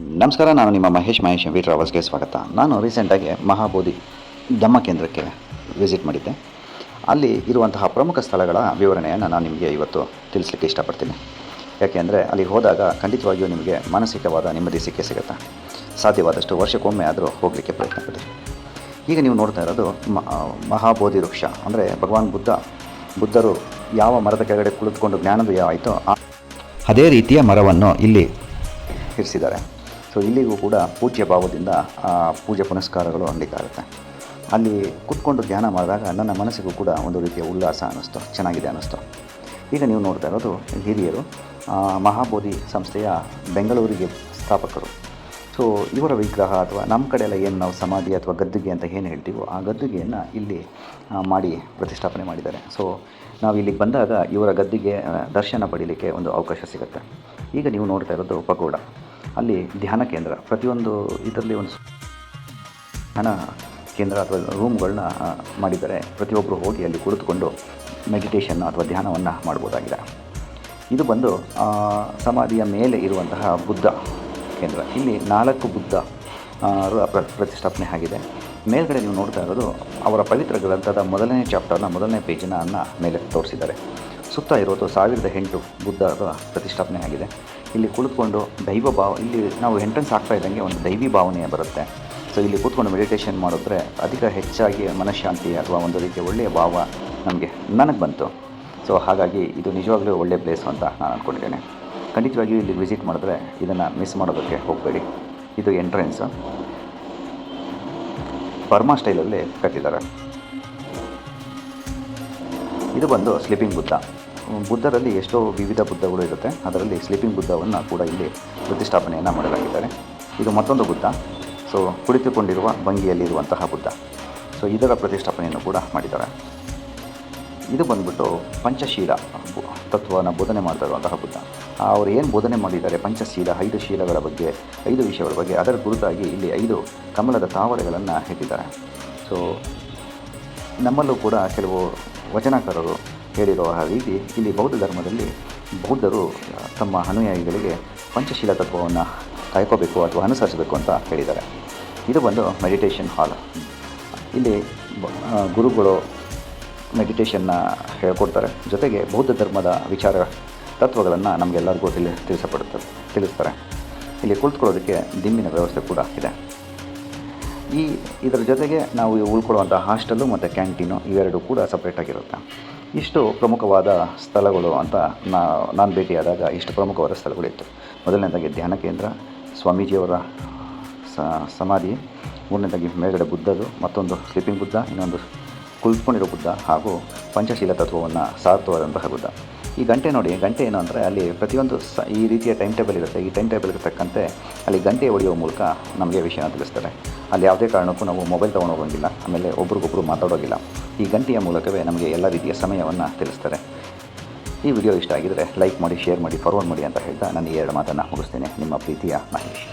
ನಮಸ್ಕಾರ, ನಾನು ನಿಮ್ಮ ಮಹೇಶ್ ಮಹೇಶ್ ವಿ ಟ್ರಾವೆಲ್ಸ್ಗೆ ಸ್ವಾಗತ. ನಾನು ರೀಸೆಂಟಾಗಿ ಮಹಾಬೋಧಿ ಧಮ್ಮ ಕೇಂದ್ರಕ್ಕೆ ವಿಸಿಟ್ ಮಾಡಿದ್ದೆ. ಅಲ್ಲಿ ಇರುವಂತಹ ಪ್ರಮುಖ ಸ್ಥಳಗಳ ವಿವರಣೆಯನ್ನು ನಾನು ನಿಮಗೆ ಇವತ್ತು ತಿಳಿಸ್ಲಿಕ್ಕೆ ಇಷ್ಟಪಡ್ತೀನಿ. ಯಾಕೆಂದರೆ ಅಲ್ಲಿ ಹೋದಾಗ ಖಂಡಿತವಾಗಿಯೂ ನಿಮಗೆ ಮಾನಸಿಕವಾದ ನೆಮ್ಮದಿ ಸಿಕ್ಕೇ ಸಿಗುತ್ತೆ? ಸಾಧ್ಯವಾದಷ್ಟು ವರ್ಷಕ್ಕೊಮ್ಮೆ ಆದರೂ ಹೋಗಲಿಕ್ಕೆ ಪ್ರಯತ್ನ ಪಡಿ. ಈಗ ನೀವು ನೋಡ್ತಾ ಇರೋದು ಮಹಾಬೋಧಿ ವೃಕ್ಷ. ಅಂದರೆ ಭಗವಾನ್ ಬುದ್ಧ, ಬುದ್ಧರು ಯಾವ ಮರದ ಕೆಳಗಡೆ ಕುಳಿತುಕೊಂಡು ಜ್ಞಾನೋದಯ ಆಯಿತೋ ಅದೇ ರೀತಿಯ ಮರವನ್ನು ಇಲ್ಲಿ ಇರಿಸಿದ್ದಾರೆ. ಸೊ ಇಲ್ಲಿಗೂ ಕೂಡ ಪೂಜ್ಯ ಭಾವದಿಂದ ಪೂಜೆ ಪುನಸ್ಕಾರಗಳು ನಡೀತಾಗುತ್ತೆ ಅಲ್ಲಿ ಕುತ್ಕೊಂಡು ಧ್ಯಾನ ಮಾಡಿದಾಗ ನನ್ನ ಮನಸ್ಸಿಗೂ ಕೂಡ ಒಂದು ರೀತಿಯ ಉಲ್ಲಾಸ ಅನ್ನಿಸ್ತು, ಚೆನ್ನಾಗಿದೆ ಅನ್ನಿಸ್ತು. ಈಗ ನೀವು ನೋಡ್ತಾ ಇರೋದು ಹಿರಿಯರು ಮಹಾಬೋಧಿ ಸಂಸ್ಥೆಯ ಬೆಂಗಳೂರಿಗೆ ಸ್ಥಾಪಕರು. ಸೊ ಇವರ ವಿಗ್ರಹ ಅಥವಾ ನಮ್ಮ ಕಡೆ ಏನು ನಾವು ಸಮಾಧಿ ಅಥವಾ ಗದ್ದುಗೆ ಅಂತ ಏನು ಹೇಳ್ತೀವೋ ಆ ಗದ್ದುಗೆಯನ್ನು ಇಲ್ಲಿ ಮಾಡಿ ಪ್ರತಿಷ್ಠಾಪನೆ ಮಾಡಿದ್ದಾರೆ. ಸೊ ನಾವು ಇಲ್ಲಿಗೆ ಬಂದಾಗ ಇವರ ಗದ್ದುಗೆ ದರ್ಶನ ಪಡೀಲಿಕ್ಕೆ ಒಂದು ಅವಕಾಶ ಸಿಗುತ್ತೆ. ಈಗ ನೀವು ನೋಡ್ತಾ ಇರೋದು ಪಗೋಡ. ಅಲ್ಲಿ ಧ್ಯಾನ ಕೇಂದ್ರ, ಪ್ರತಿಯೊಂದು ಇದರಲ್ಲಿ ಒಂದು ಧ್ಯಾನ ಕೇಂದ್ರ ಅಥವಾ ರೂಮ್ಗಳನ್ನ ಮಾಡಿದ್ದಾರೆ ಪ್ರತಿಯೊಬ್ಬರು ಹೋಗಿ ಅಲ್ಲಿ ಕುಳಿತುಕೊಂಡು ಮೆಡಿಟೇಷನ್ ಅಥವಾ ಧ್ಯಾನವನ್ನು ಮಾಡ್ಬೋದಾಗಿದೆ. ಇದು ಬಂದು ಸಮಾಧಿಯ ಮೇಲೆ ಇರುವಂತಹ ಬುದ್ಧ ಕೇಂದ್ರ. ಇಲ್ಲಿ ನಾಲ್ಕು ಬುದ್ಧ ಪ್ರ- ಪ್ರತಿಷ್ಠಾಪನೆ ಆಗಿದೆ. ಮೇಲ್ಗಡೆ ನೀವು ನೋಡ್ತಾ ಇರೋದು ಅವರ ಪವಿತ್ರ ಗ್ರಂಥದ ಮೊದಲನೇ ಚಾಪ್ಟರ್ನ ಮೊದಲನೇ ಪೇಜಿನ ಮೇಲೆ ತೋರಿಸಿದ್ದಾರೆ. ಸುತ್ತ ಇರೋದು ಸಾವಿರದ ಎಂಟು ಬುದ್ಧರ ಪ್ರತಿಷ್ಠಾಪನೆ ಆಗಿದೆ. ಇಲ್ಲಿ ಕುಳಿತುಕೊಂಡು ದೈವ ಭಾವ, ಇಲ್ಲಿ ನಾವು ಎಂಟ್ರೆನ್ಸ್ ಆಗ್ತಾ ಇದ್ದಂಗೆ ಒಂದು ದೈವಿ ಭಾವನೆ ಬರುತ್ತೆ. ಸೊ ಇಲ್ಲಿ ಕೂತ್ಕೊಂಡು ಮೆಡಿಟೇಷನ್ ಮಾಡಿದ್ರೆ ಅಧಿಕ ಹೆಚ್ಚಾಗಿ ಮನಃಶಾಂತಿ ಅಥವಾ ಒಂದು ರೀತಿಯ ಒಳ್ಳೆಯ ಭಾವ ನಮಗೆ, ನನಗೆ ಬಂತು. ಸೊ ಹಾಗಾಗಿ ಇದು ನಿಜವಾಗ್ಲೂ ಒಳ್ಳೆಯ ಪ್ಲೇಸು ಅಂತ ನಾನು ಅಂದ್ಕೊಂಡಿದ್ದೇನೆ ಖಂಡಿತವಾಗಿಯೂ ಇಲ್ಲಿ ವಿಸಿಟ್ ಮಾಡಿದ್ರೆ ಇದನ್ನು ಮಿಸ್ ಮಾಡೋದಕ್ಕೆ ಹೋಗಬೇಡಿ. ಇದು ಎಂಟ್ರೆನ್ಸು ಬರ್ಮಾ ಸ್ಟೈಲಲ್ಲಿ ಕಟ್ಟಿದ್ದಾರೆ. ಇದು ಬಂದು ಸ್ಲೀಪಿಂಗ್ ಬುದ್ಧ ಬುದ್ಧರಲ್ಲಿ ಎಷ್ಟೋ ವಿವಿಧ ಬುದ್ಧಗಳು ಇರುತ್ತೆ. ಅದರಲ್ಲಿ ಸ್ಲೀಪಿಂಗ್ ಬುದ್ಧವನ್ನು ಕೂಡ ಇಲ್ಲಿ ಪ್ರತಿಷ್ಠಾಪನೆಯನ್ನು ಮಾಡಲಾಗಿದ್ದಾರೆ. ಇದು ಮತ್ತೊಂದು ಬುದ್ಧ. ಸೊ ಕುಳಿತುಕೊಂಡಿರುವ ಭಂಗಿಯಲ್ಲಿರುವಂತಹ ಬುದ್ಧ. ಸೊ ಇದರ ಪ್ರತಿಷ್ಠಾಪನೆಯನ್ನು ಕೂಡ ಮಾಡಿದ್ದಾರೆ. ಇದು ಬಂದ್ಬಿಟ್ಟು ಪಂಚಶೀಲ ತತ್ವವನ್ನು ಬೋಧನೆ ಮಾಡ್ತಾ ಇರುವಂತಹ ಬುದ್ಧ. ಅವರು ಏನು ಬೋಧನೆ ಮಾಡಿದ್ದಾರೆ? ಪಂಚಶೀಲ, ಐದು ಶೀಲಗಳ ಬಗ್ಗೆ, ಐದು ವಿಷಯಗಳ ಬಗ್ಗೆ, ಅದರ ಕುರಿತಾಗಿ ಇಲ್ಲಿ ಐದು ಕಮಲದ ತಾವರೆಗಳನ್ನು ಇಟ್ಟಿದ್ದಾರೆ ಸೊ ನಮ್ಮಲ್ಲೂ ಕೂಡ ಕೆಲವು ವಚನಕಾರರು ಹೇಳಿರೋ ಆ ರೀತಿ ಇಲ್ಲಿ ಬೌದ್ಧ ಧರ್ಮದಲ್ಲಿ ಬೌದ್ಧರು ತಮ್ಮ ಅನುಯಾಯಿಗಳಿಗೆ ಪಂಚಶೀಲ ತತ್ವವನ್ನು ಕಾಯ್ಕೋಬೇಕು ಅಥವಾ ಅನುಸರಿಸಬೇಕು ಅಂತ ಹೇಳಿದ್ದಾರೆ. ಇದು ಬಂದು ಮೆಡಿಟೇಷನ್ ಹಾಲ್ ಇಲ್ಲಿ ಗುರುಗಳು ಮೆಡಿಟೇಷನ್ನ ಹೇಳ್ಕೊಡ್ತಾರೆ. ಜೊತೆಗೆ ಬೌದ್ಧ ಧರ್ಮದ ವಿಚಾರ ತತ್ವಗಳನ್ನು ನಮಗೆಲ್ಲರಿಗೂ ತಿಳಿ, ತಿಳಿಸಪಡುತ್ತೆ, ತಿಳಿಸ್ತಾರೆ. ಇಲ್ಲಿ ಕುಳಿತುಕೊಳ್ಳೋದಕ್ಕೆ ದಿಂಬಿನ ವ್ಯವಸ್ಥೆ ಕೂಡ ಇದೆ. ಈ, ಇದರ ಜೊತೆಗೆ ನಾವು ಉಳ್ಕೊಳ್ಳುವಂಥ ಹಾಸ್ಟೆಲ್ಲು ಮತ್ತು ಕ್ಯಾಂಟೀನು ಇವೆರಡು ಕೂಡ ಸಪ್ರೇಟಾಗಿರುತ್ತೆ ಇಷ್ಟು ಪ್ರಮುಖವಾದ ಸ್ಥಳಗಳು ಅಂತ ನಾ, ನಾನು ಭೇಟಿಯಾದಾಗ ಇಷ್ಟು ಪ್ರಮುಖವಾದ ಸ್ಥಳಗಳಿತ್ತು. ಮೊದಲನೇದಾಗಿ ಧ್ಯಾನ ಕೇಂದ್ರ, ಸ್ವಾಮೀಜಿಯವರ ಸಮಾಧಿ, ಮೂರನೇದಾಗಿ ಮೇಲ್ಗಡೆ ಬುದ್ಧದು ಮತ್ತೊಂದು ಸ್ಲೀಪಿಂಗ್ ಬುದ್ಧ, ಇನ್ನೊಂದು ಕುಳಿತುಕೊಂಡಿರೋ ಬುದ್ಧ ಹಾಗೂ ಪಂಚಶೀಲ ತತ್ವವನ್ನು ಸಾರ್ಥವಾದಂತಹ ಬುದ್ಧ. ಈ ಗಂಟೆ ನೋಡಿ, ಗಂಟೆ ಏನು ಅಂದರೆ ಅಲ್ಲಿ ಪ್ರತಿಯೊಂದು ಸ ಈ ರೀತಿಯ ಟೈಮ್ ಟೇಬಲ್ ಇರುತ್ತೆ. ಈ ಟೈಮ್ ಟೇಬಲ್ಗೆ ತಕ್ಕಂತೆ ಅಲ್ಲಿ ಗಂಟೆ ಹೊಡೆಯುವ ಮೂಲಕ ನಮಗೆ ವಿಷಯನ ತಿಳಿಸ್ತಾರೆ. ಅಲ್ಲಿ ಯಾವುದೇ ಕಾರಣಕ್ಕೂ ನಾವು ಮೊಬೈಲ್ ತೊಗೊಂಡು ಹೋಗೋಂಗಿಲ್ಲ. ಆಮೇಲೆ ಒಬ್ರಿಗೊಬ್ರು ಮಾತಾಡೋಗಿಲ್ಲ. ಈ ಗಂಟೆಯ ಮೂಲಕವೇ ನಮಗೆ ಎಲ್ಲ ರೀತಿಯ ಸಮಯವನ್ನು ತಿಳಿಸ್ತಾರೆ. ಈ ವಿಡಿಯೋ ಇಷ್ಟ ಆಗಿದರೆ ಲೈಕ್ ಮಾಡಿ ಶೇರ್ ಮಾಡಿ ಫಾರ್ವರ್ಡ್ ಮಾಡಿ ಅಂತ ಹೇಳ್ತಾ ನಾನು ಈ ಎರಡು ಮಾತನ್ನು ಮುಗಿಸ್ತೇನೆ. ನಿಮ್ಮ ಪ್ರೀತಿಯ ಮಹೇಶ್.